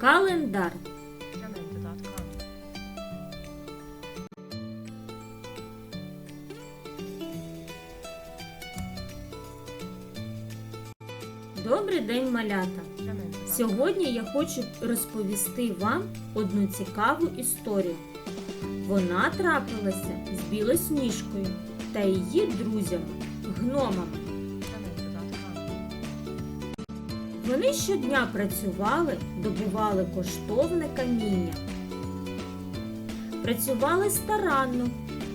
Календар. Добрий день, малята! Сьогодні я хочу розповісти вам одну цікаву історію. Вона трапилася з білосніжкою та її друзями, гномами. Вони щодня працювали, добували коштовне каміння. Працювали старанно,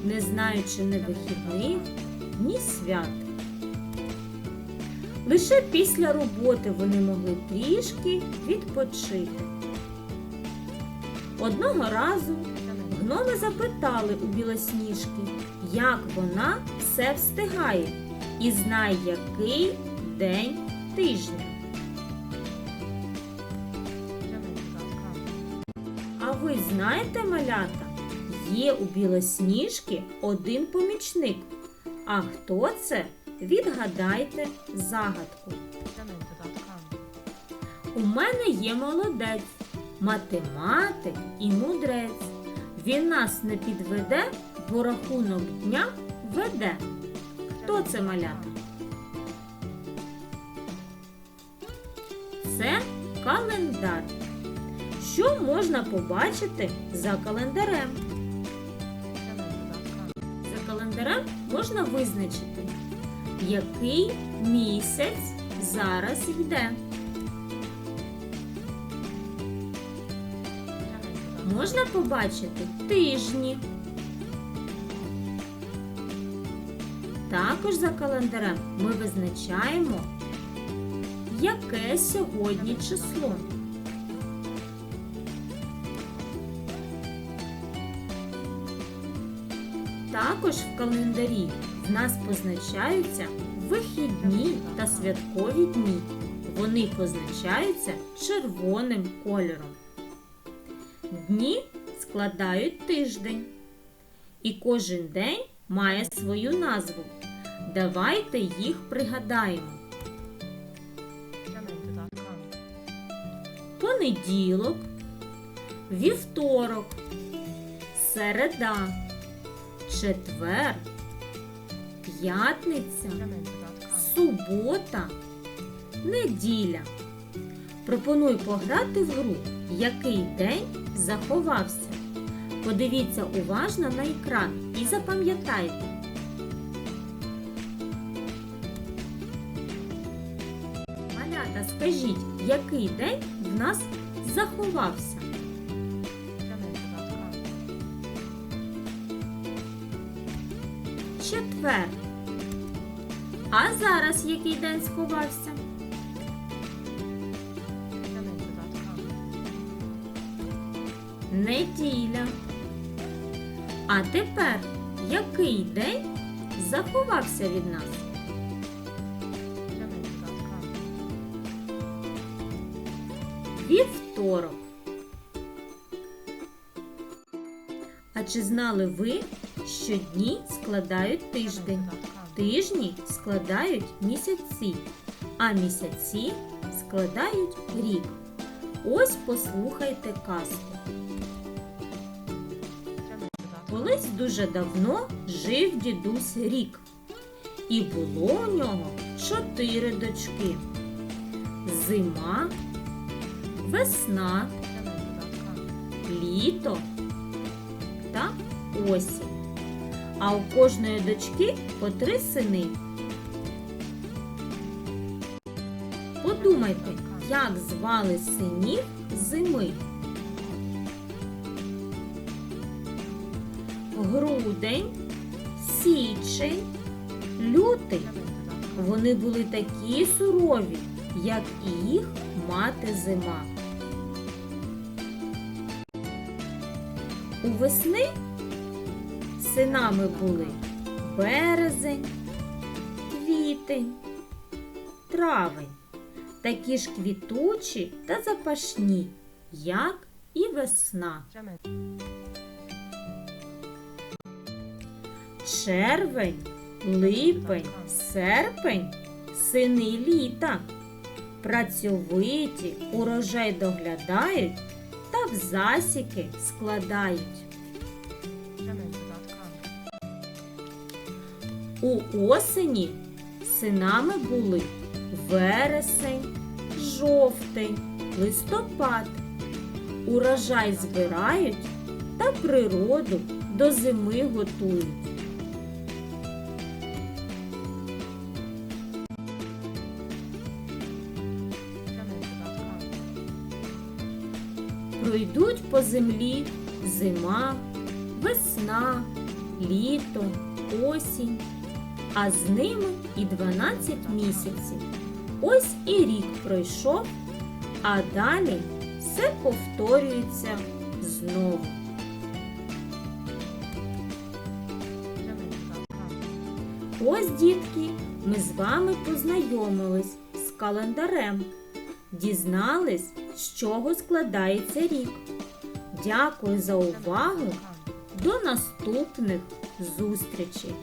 не знаючи ні вихідних, ні свят. Лише після роботи вони могли трішки відпочити. Одного разу гноми запитали у білосніжки, як вона все встигає і знає, який день тижня. Ви знаєте, малята, є у білосніжки один помічник. А хто це? Відгадайте загадку. У мене є молодець, математик і мудрець. Він нас не підведе, бо рахунок дня веде. Хто це малята? Це календар. Що можна побачити за календарем? За календарем можна визначити, який місяць зараз йде. Можна побачити тижні. Також за календарем ми визначаємо, яке сьогодні число. Також в календарі в нас позначаються вихідні та святкові дні. Вони позначаються червоним кольором. Дні складають тиждень. І кожен день має свою назву. Давайте їх пригадаємо. Понеділок, вівторок, середа, четвер, п'ятниця, субота, неділя. Пропоную пограти в гру, який день заховався. Подивіться уважно на екран і запам'ятайте. Малята, скажіть, який день в нас заховався? Четвер. А зараз який день сховався? Неділя. А тепер який день заховався від нас? Вівторок. А чи знали ви, що дні складають тиждень? Тижні складають місяці, а місяці складають рік. Ось послухайте казку. Колись дуже давно жив дідусь рік, і було у нього чотири дочки: зима, весна, літо та осінь. А у кожної дочки по три сини. Подумайте, як звали синів зими. Грудень, січень, лютий. Вони були такі сурові, як і їх мати зима. У весни синами були березень, квітень, травень, такі ж квітучі та запашні, як і весна. Червень, липень, серпень, сини літа. Працьовиті урожай доглядають та в засіки складають. У осені синами були вересень, жовтень, листопад. Урожай збирають та природу до зими готують. Пройдуть по землі зима, весна, літо, осінь, а з ними і 12 місяців. Ось і рік пройшов, а далі все повторюється знову. Ось, дітки, ми з вами познайомились з календарем, дізнались, з чого складається рік. Дякую за увагу. До наступних зустрічей!